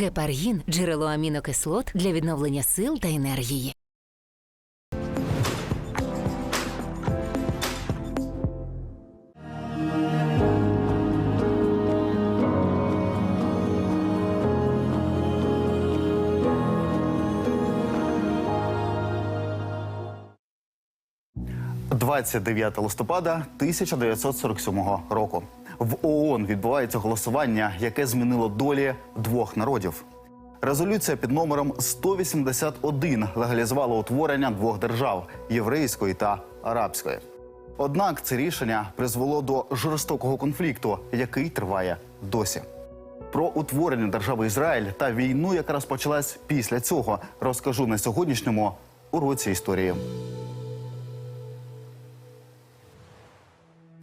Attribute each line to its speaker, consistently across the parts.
Speaker 1: Гепаргін джерело амінокислот для відновлення сил та енергії.
Speaker 2: – 29 листопада 1947 року. В ООН відбувається голосування, яке змінило долі двох народів. Резолюція під номером 181 легалізувала утворення двох держав єврейської та арабської. Однак це рішення призвело до жорстокого конфлікту, який триває досі. Про утворення держави Ізраїль та війну, яка розпочалась після цього, розкажу на сьогоднішньому уроці історії.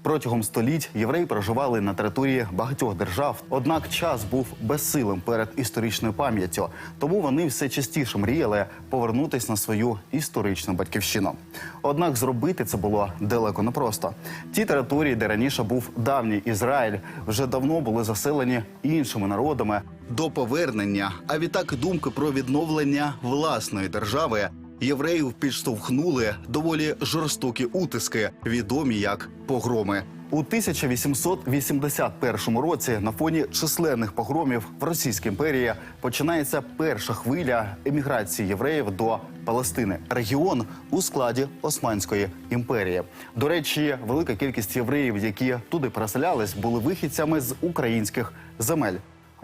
Speaker 2: Протягом століть євреї проживали на території багатьох держав. Однак час був безсилим перед історичною пам'яттю, тому вони все частіше мріяли повернутись на свою історичну батьківщину. Однак зробити це було далеко не просто. Ті території, де раніше був давній Ізраїль, вже давно були заселені іншими народами до повернення. А відтак думки про відновлення власної держави євреїв підштовхнули доволі жорстокі утиски, відомі як погроми. У 1881 році на фоні численних погромів в Російській імперії починається перша хвиля еміграції євреїв до Палестини, регіон у складі Османської імперії. До речі, велика кількість євреїв, які туди переселялись, були вихідцями з українських земель.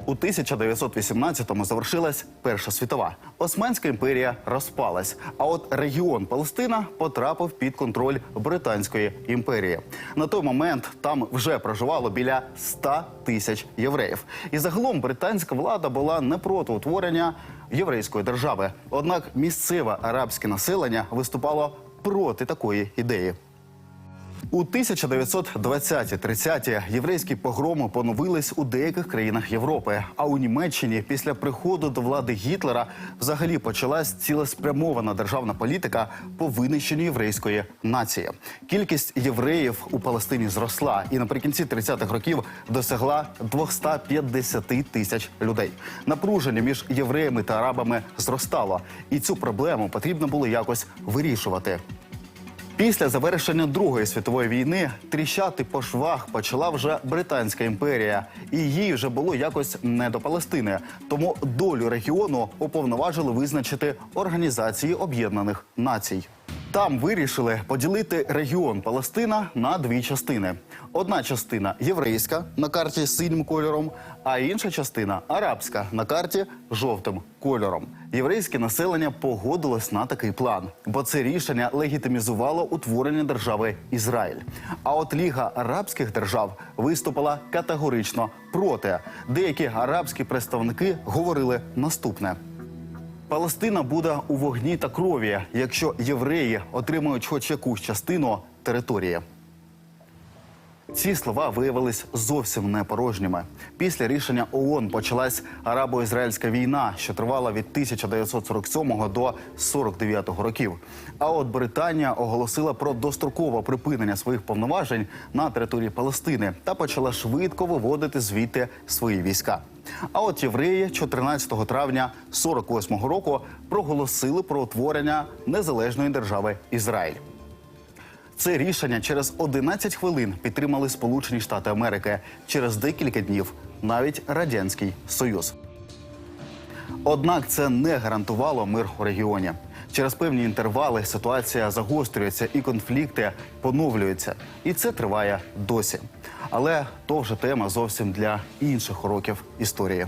Speaker 2: У 1918-му завершилась Перша світова. Османська імперія розпалась, а от регіон Палестина потрапив під контроль Британської імперії. На той момент там вже проживало біля 100 тисяч євреїв. І загалом британська влада була не проти утворення єврейської держави. Однак місцеве арабське населення виступало проти такої ідеї. У 1920-30-ті єврейські погроми поновились у деяких країнах Європи. А у Німеччині після приходу до влади Гітлера взагалі почалась цілеспрямована державна політика по винищенню єврейської нації. Кількість євреїв у Палестині зросла і наприкінці 30-х років досягла 250 тисяч людей. Напруження між євреями та арабами зростало, і цю проблему потрібно було якось вирішувати. Після завершення Другої світової війни тріщати по швах почала вже Британська імперія, і їй вже було якось не до Палестини. Тому долю регіону уповноважили визначити Організації Об'єднаних Націй. Там вирішили поділити регіон Палестина на дві частини: одна частина єврейська на карті синім кольором, а інша частина арабська на карті жовтим кольором. Єврейське населення погодилось на такий план, бо це рішення легітимізувало утворення держави Ізраїль. А от Ліга арабських держав виступила категорично проти. Деякі арабські представники говорили наступне. Палестина буде у вогні та крові, якщо євреї отримують хоч якусь частину території. Ці слова виявились зовсім не порожніми. Після рішення ООН почалась арабо-ізраїльська війна, що тривала від 1947 до 49 років. А от Британія оголосила про дострокове припинення своїх повноважень на території Палестини та почала швидко виводити звідти свої війська. А от євреї 14 травня 48 року проголосили про утворення незалежної держави Ізраїль. Це рішення через 11 хвилин підтримали Сполучені Штати Америки. Через декілька днів навіть Радянський Союз. Однак це не гарантувало мир у регіоні. Через певні інтервали ситуація загострюється і конфлікти поновлюються. І це триває досі. Але то вже тема зовсім для інших уроків історії.